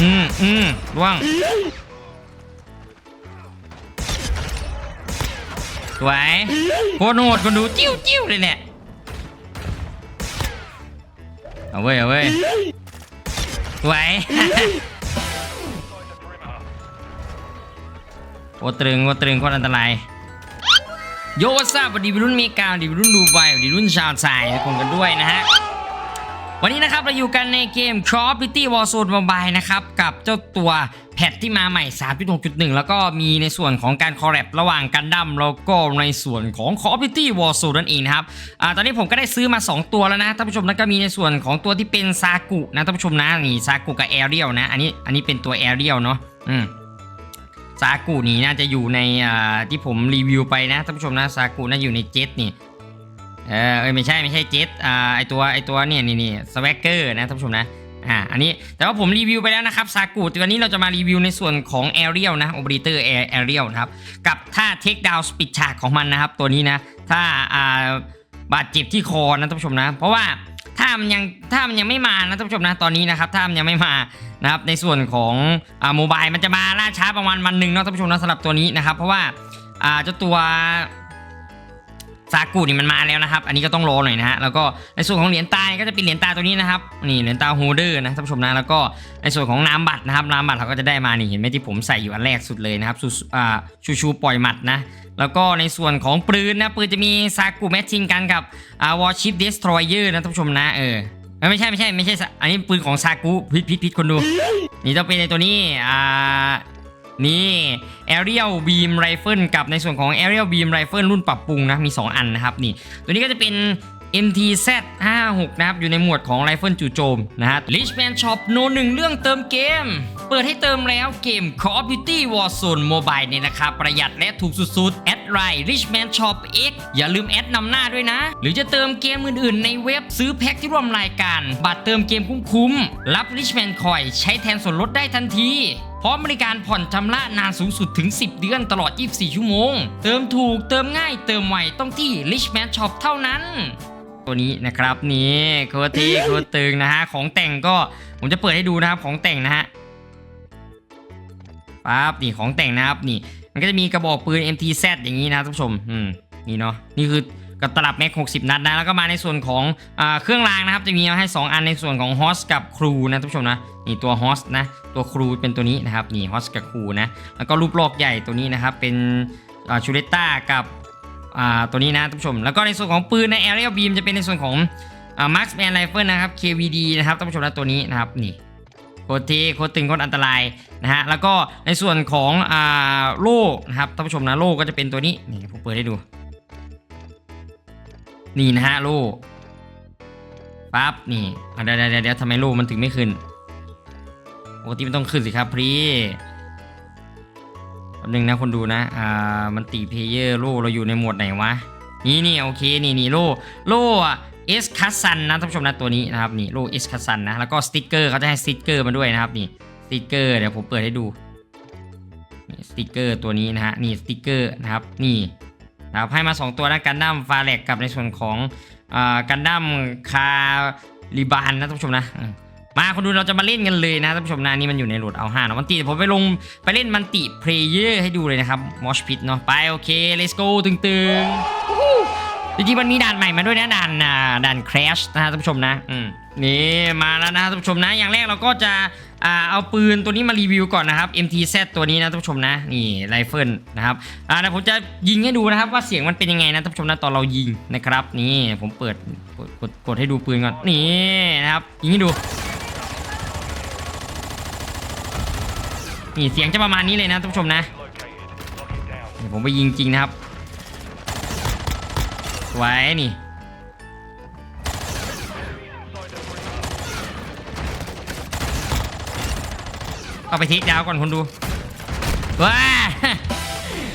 อืมอืมร่วงสวยโคตรโหดคนดูจิ้วจิ้วเลยเนี่ย เอาเว้ยเอาเว้ยสวยโอตรึงโอตรึงโคตรอันตรายโยวัสบสวัสดีวัยรุ่นเมกาวดีวัยรุ่นดูไบดีวัยรุ่นชาวไทยทุกคนกันด้วยนะฮะ วันนี้นะครับเราอยู่กันในเกม Call of Duty Warzone Mobile นะครับ กับเจ้าตัวแพทที่มาใหม่ 3.6.1 แล้วก็มีในส่วนของการคอลแลบระหว่างกันดั้มแล้วก็ในส่วนของ Call of Duty Warzone นั่นเองนะครับอตอนนี้ผมก็ได้ซื้อมา 2 ตัวแล้วนะท่านผู้ชมแล้วก็มีในส่วนของตัวที่เป็นซากุนะท่านผู้ชมนะนี่ซากุกับแอเรียลนะอันนี้อันนี้เป็นตัวแอเรียลเนาะอืมซากุนี่น่าจะอยู่ในที่ผมรีวิวไปนะท่านผู้ชมนะซากุน่าอยู่ในเจ็ตนี่ เออไม่ใช่ไม่ใช่เจ็ตอ่าไอตัวไอตัวเนี่ยนี่นี่สวักเกอร์นะท่านผู้ชมนะอ่าอันนี้แต่ว่าผมรีวิวไปแล้วนะครับซากุตัวนี้เราจะมารีวิวในส่วนของแอเรียลนะโอเปอเรเตอร์แอเรียลนะครับกับท่าเทคดาวสปิดฉากของมันนะครับ ตัวนี้นะถ้าอ่าบาดเจ็บที่คอนะท่านผู้ชมนะ เพราะว่าถ้ามันยังถ้ามันยังไม่มานะท่านผู้ชมนะตอนนี้นะครับถ้ามันยังไม่มานะครับในส่วนของอ่าโมบายมันจะมาล่าช้าประมาณวันหนึ่งเนาะท่านผู้ชมนะสำหรับตัวนี้นะครับเพราะว่าอ่าเจ้าตัว ซากุนี่มันมาแล้วนะครับ อันนี้ก็ต้องรอหน่อยนะฮะ แล้วก็ในส่วนของเหรียญตายก็จะเป็นเหรียญตาตัวนี้นะครับ นี่เหรียญตาโฮเดอร์นะท่านผู้ชมนะ แล้วก็ในส่วนของนามบัตรนะครับ นามบัตรเราก็จะได้มา นี่เห็นไหมที่ผมใส่อยู่อันแรกสุดเลยนะครับชูอ่าชูชูปล่อยหมัดนะ แล้วก็ในส่วนของปืนนะ ปืนจะมีซากุแมทชิงกันกับอ่าวอชิปเดสทรอยเยอร์นะท่านผู้ชมนะ เออ ไม่ใช่ไม่ใช่ไม่ใช่ อันนี้ปืนของซากุพิษพิษพิษคนดู นี่ต้องเป็นในตัวนี้ อ่า นี่ Aerial Beam Rifle กับในส่วนของ Aerial Beam Rifle รุ่นปรับปรุงนะมี 2 อันนะครับนี่ ตัวนี้ก็จะเป็น MTZ 56นะครับ อยู่ในหมวดของ Rifle จู่โจมนะฮะ Richman Shop โนหนึ่งเรื่องเติมเกม เปิดให้เติมแล้วเกม Call of Duty Warzone Mobile ในราคาประหยัดและถูกสุดๆ แอดไลน์ Richman Shop X อย่าลืมแอดนำหน้าด้วยนะ หรือจะเติมเกมอื่นๆ ในเว็บซื้อแพ็คที่ร่วมรายการ บัตรเติมเกมคุ้มๆ รับ Richman Coin ใช้แทนส่วนลดได้ทันที ร้อมบริการผ่อนชำระนานสูงสุดถึง 10 เดือนตลอด 24 ชั่วโมง เติมถูกเติมง่ายเติมไวต้องที่ Richman Shop เท่านั้น ตัวนี้นะครับนี่โคตรเทีโคตรตึงนะฮะ ของแต่งก็ผมจะเปิดให้ดูนะครับของแต่งนะฮะปั๊บนี่ของแต่งนะครับนี่ มันก็จะมีกระบอกปืน MTZ อย่างนี้นะท่านผู้ชมอืมนี่เนาะนี่คือ กับตลับแม็ก60 นัดนะแล้วก็มาในส่วนของอเครื่องรางนะครับจะมีมาให้ 2 อันในส่วนของฮอสกับครูนะท่านผู้ชมนะนี่ตัวฮอสนะตัวครูเป็นตัวนี้นะครับนี่ฮอสกับครูนะแล้วก็รูปโลกใหญ่ตัวนี้นะครับเป็นชูเลต้ากับตัวนี้นะท่านผู้ชม แล้วก็ในส่วนของปืนใน Aerial Beam จะเป็นในส่วนของอ่า Marksman Rifle นะครับ KVD นะครับท่านผู้ชมนะตัวนี้นะครับนี่โคตรเทโคตรตึงโคตรอันตรายนะฮะแล้วก็ในส่วนของอโล่นะครับท่านผู้ชมนะโล่ก็จะเป็นตัวนี้นี่ผมเปิดให้ดู นี่นะฮะโล่ปั๊บนี่เดี๋ยวเดี๋ยวเดี๋ยวทำไมโล่มันถึงไม่ขึ้นปกติมันต้องขึ้นสิครับพี่แป๊บนึงนะคนดูนะ อ่า มันตีเพลเยอร์โล่เราอยู่ในหมวดไหนวะ นี่นี่โอเค นี่นี่โล่โล่เอสคัสซันนะท่านผู้ชมนะตัวนี้นะครับนี่โล่เอสคัสซันนะ แล้วก็สติกเกอร์เขาจะให้สติกเกอร์มาด้วยนะครับนี่สติกเกอร์เดี๋ยวผมเปิดให้ดูนี่สติกเกอร์ตัวนี้นะฮะนี่สติกเกอร์นะครับนี่ นะครับให้มา 2 ตัวนะกันดั้มฟาเล็กกับในส่วนของกันดั้มคาริบานนะท่านผู้ชมนะมาคนดูเราจะมาเล่นกันเลยนะท่านผู้ชมนะนี่มันอยู่ในโหลดเอาห้านะมันตีผมไปลงไปเล่นมันติเพลเยอร์ให้ดูเลยนะครับมอชพิทเนาะไปโอเค let's go ตึงๆ จริงๆมันมีด่านใหม่มาด้วยนะด่านอ่าด่าน crash นะฮะท่านผู้ชมนะอืมนี่มาแล้วนะท่านผู้ชมนะ อย่างแรกเราก็จะอ่าเอาปืนตัวนี้มารีวิวก่อนนะครับ MTZ ตัวนี้นะท่านผู้ชมนะนี่ไรเฟิลนะครับอ่าเดี๋ยวผมจะยิงให้ดูนะครับว่าเสียงมันเป็นยังไงนะท่านผู้ชมนะตอนเรายิงนะครับ นี่ผมเปิดกดกดกดให้ดูปืนก่อนนี่นะครับยิงให้ดูนี่เสียงจะประมาณนี้เลยนะท่านผู้ชมนะเดี๋ยวผมไปยิงจริงนะครับ ไว้นี่ เอาไปเทคดาวก่อนคนดู ว้า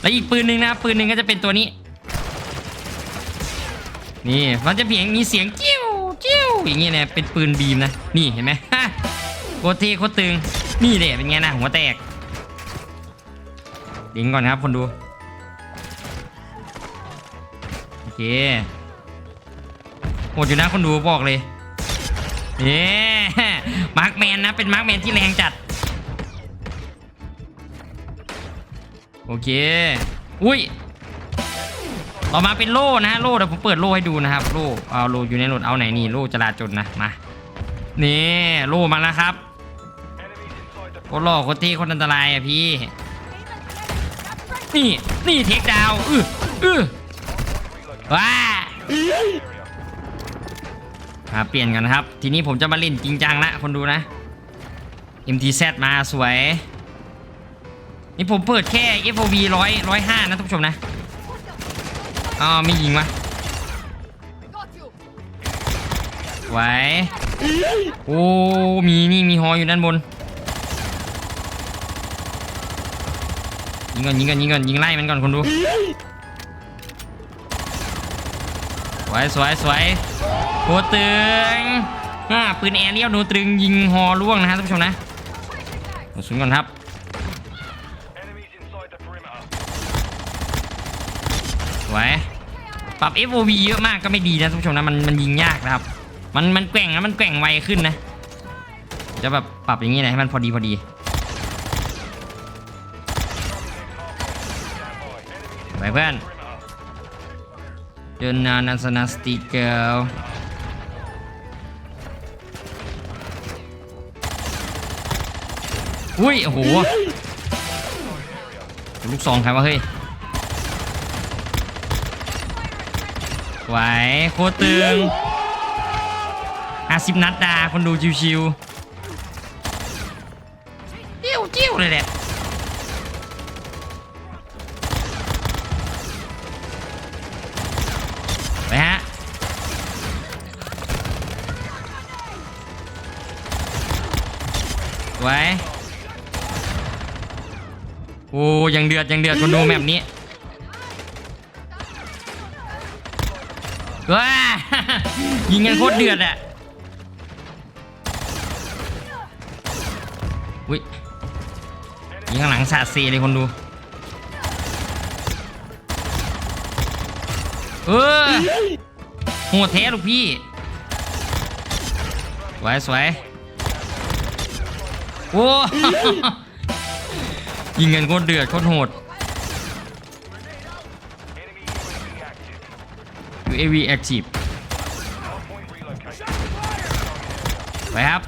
แล้วอีกปืนหนึ่งนะ ปืนหนึ่งก็จะเป็นตัวนี้ นี่ มันจะเพียงมีเสียงจิ้วจิ้วอย่างเงี้ยเนี่ยเป็นปืนบีมนะ นี่เห็นไหมโคตรเท่โคตรตึง นี่เลยเป็นไงนะหัวแตกดิงก่อนครับคนดู เคโหดอยู่นะคนดูบอกเลยเย้มาร์กแมนนะเป็นมาร์กแมนที่แรงจัด โอเค อุ้ย ต่อมาเป็นโล่นะฮะโล่เดี๋ยวผมเปิดโล่ให้ดูนะครับโล่เอาโล่อยู่ในรถเอาไหนนี่โล่จราจนนะมานี่โล่มาแล้วครับโคตรหล่อคนรที่คนอันตรายอะพี่ นี่นี่เทคดาวอื้ออื้อ ว้ามาเปลี่ยนกันครับ ทีนี้ผมจะมาเล่นจริงจังละคนดูนะ MTZ มาสวย นี่ผมเปิดแค่ FOV ร้อยร้อยห้านะท่านผู้ชมนะอ๋อไม่ยิงวะไหวโอ้มีนี่มีฮออยู่ด้านบนยิงก่อนยิงก่อนยิงก่อนยิงไล่มันก่อนคนดู วยสวยสวยโคตรตึงอ่าปืนแอร์เรียวโนตรึงยิงฮอล่วงนะฮะท่านผู้ชมนะกระสุนก่อนครับสวยปรับ FOV เยอะมากก็ไม่ดีนะท่านผู้ชมนะมันมันยิงยากนะครับ มันมันแกว่งแล้วมันแกว่งไวขึ้นนะ จะแบบปรับอย่างนี้นะให้มันพอดีพอดีไปเพื่อน เดินนานาสนาสติเกลอุ้ยโอ้โหลูกซองใครวะเฮ้ยไหวโคตรตึงอาสิบนัดดาคนดูชิวๆจิ้วจิ้วเลยแหละ ยังเดือดยังเดือดคนดูแบบนี้ว้ายิงกันโคตรเดือดอะอุ้ยยิงข้างหลังสาดเซเลยคนดูเออโหดแท้ลูกพี่สวยสวยโอ้ ยิงกันโคตรเดือดโคตรโหด UAV active ไปครับ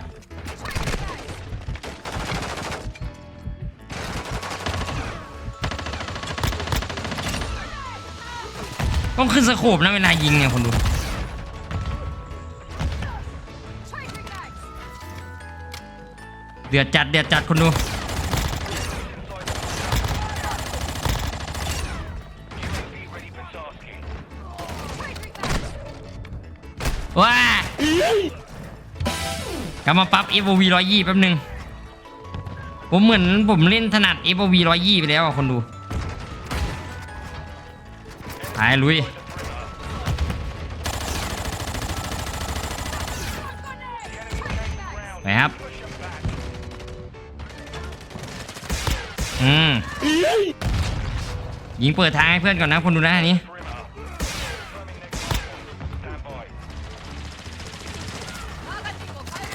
ต้องขึ้นสโคปนะเวลายิงเนี่ยคนดูเดือดจัดเดือดจัดคนดู กลับมาปรับ FOV 120แป๊บนึง ผมเหมือนผมเล่นถนัด FOV 120ไปแล้วอะคนดูไปลุยไปครับ อืมยิงเปิดทางให้เพื่อนก่อนนะคนดูนะอันนี้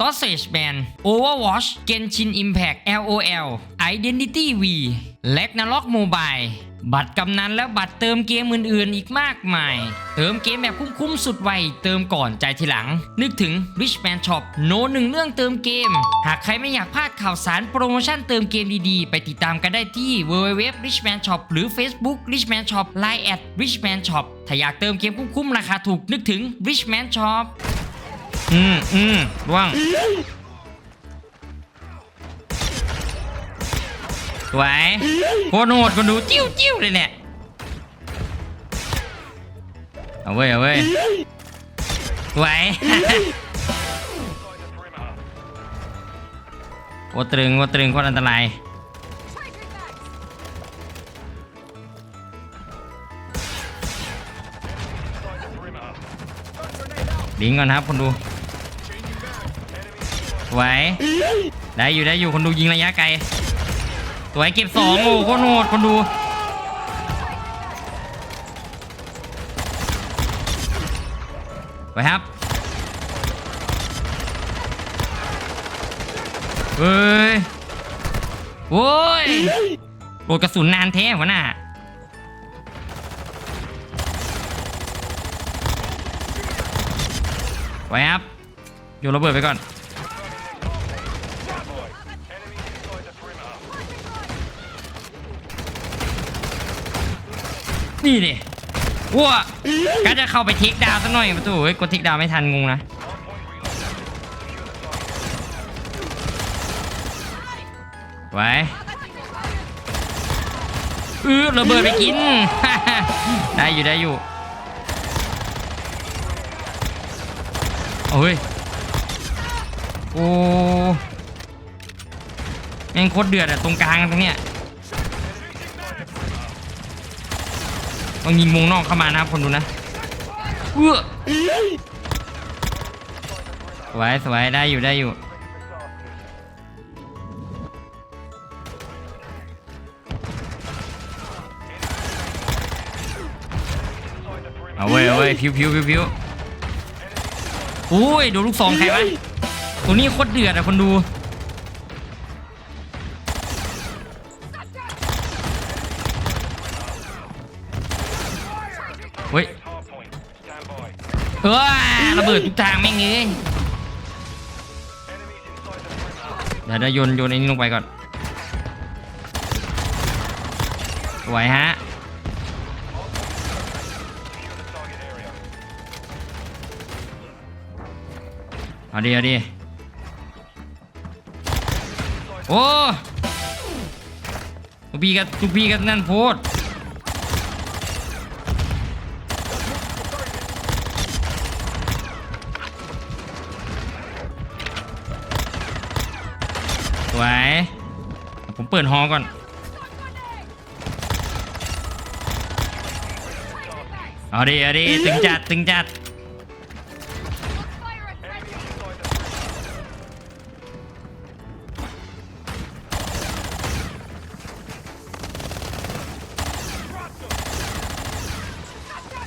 Sausage Man Overwatch Genshin Impact LOL Identity V และ n a r o k Mobile บัตรกำนันและบัตรเติมเกมอื่นๆ อีกมากมาย เติมเกมแบบคุ้มๆสุดไว เติมก่อนใจทีหลัง นึกถึง Richman Shop โนหนึ่งเรื่องเติมเกม หากใครไม่อยากพลาดข่าวสารโปรโมชั่นเติมเกมดีๆ ไปติดตามกันได้ที่ www richman shop หรือ Facebook richman shop line at richman shop ถ้าอยากเติมเกมคุ้มๆ ราคาถูกนึกถึง richman shop อืมอืมร่วงสวยโคตรโหดคนดูจิ้วจิ้วเลยเนี่ยเอาเว้ยเอาเว้ยสวยโคตรตรึงโคตรตรึงโคตรอันตรายนลิงก่อนครับคนดู สวยได้อยู่ได้อยู่คนดูยิงระยะไกลสวยเก็บสองโอ้โคตรโหดคนดูไปครับเฮ้ยโอ้ยโดดกระสุนนานแท้หัวหน้าไว้ครับโยนระเบิดไปก่อน นี่ดิว้าก็จะเข้าไปเทคดาวน์ซะหน่อยประตูเฮ้ยกดเทคดาวไม่ทันงงนะไว้เออระเบิดไปกิน ได้อยู่ได้อยู่โอ้ยโอ้แม่งโคตรเดือดอะตรงกลางตรงเนี้ย ต้องยิงวงนอกเข้ามานะครับคนดูนะเอื้อสวยสวยได้อยู่ได้อยู่ เอาเว้ยเอาเว้ยพิวพิวพิวพิวโอ้ย โดูลูกซองใครวะตัวนี้โคตรเดือดอะคนดู เฮ้ยเออระเบิดทุกทางแม่งเลยเดี๋ยวเดี๋ยวโยนโยนไอ้นี่ลงไปก่อนสวยฮะเอาดิเอาดิโอ้ทุกพี่กับทุกพี่กับนั่นโพด ผมเปิดฮอก่อน เอาดิเอาดิตึงจัดตึงจัด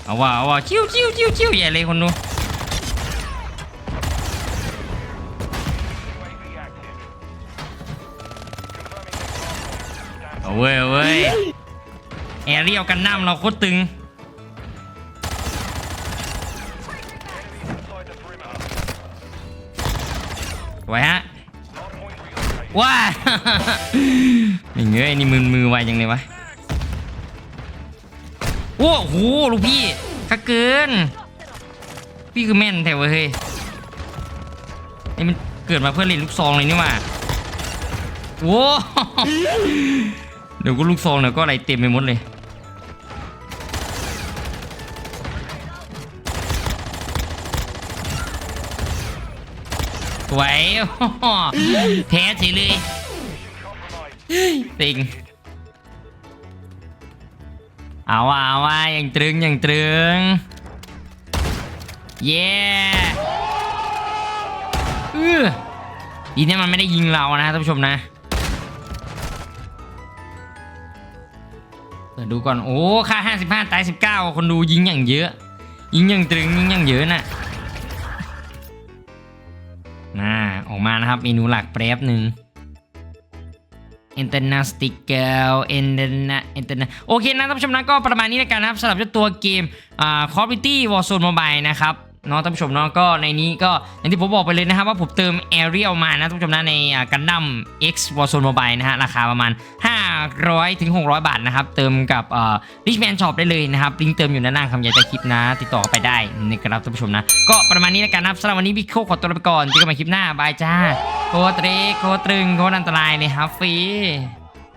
เอาว่าเอาว่าชิวชิวชิวชิวใหญ่เลยคนดู เว้ยเว้ยแอเรียลกันน้ำเราโคตรตึง ไว้ฮะ ว้าไม่เงยนี่มือมือไวจังเลยวะ โอ้โหลูกพี่ข้าเกิน พี่คือแม่นแถวเฮ้ยนี่มันเกิดมาเพื่อเล่นลูกซองเลยนี่หว่าโว้ เดี๋ยวก็ลูกซองเดี๋ยวก็อะไรเต็มไปหมดเลยสวแพ้เฉยเลยติงเอาว่าเอาว่ายังตรึงยังตรึง เย้เออดีที่มันไม่ได้ยิงเรานะท่านผู้ชมนะ เปิดดูก่อน โอ้ ค่า 55 ตาย 19 คนดูยิงอย่างเยอะ ยิงอย่างตรึง ยิงอย่างเยอะน่ะน่าออกมานะครับ เมนูหลักแป๊บหนึ่ง International Interna Interna โอเคนะท่านผู้ชมนะก็ประมาณนี้แล้วกันนะครับสำหรับเจ้าตัวเกมอ่า Call of Duty Warzone Mobile นะครับ เนาะท่านผู้ชมเนาะก็ในนี้ก็อย่างที่ผมบอกไปเลยนะครับว่าผมเติม Aerial มานะท่านผู้ชมนะในกันดั้ม X Warzone Mobile นะฮะราคาประมาณ 500ถึง600 บาทนะครับ เติมกับเอ่อ Richman Shop ได้เลยนะครับลิงก์เติมอยู่ด้านล่างคำใหญ่ใต้คลิปนะ ติดต่อไปได้นะครับท่านผู้ชมนะ ก็ประมาณนี้แล้วกันนะครับสำหรับวันนี้พี่โคขอตัวลาไปก่อนเจอกันใหม่คลิปหน้าบายจ้าโคตรเรโคตรตรึงโคตรอันตรายเลยครับฟรี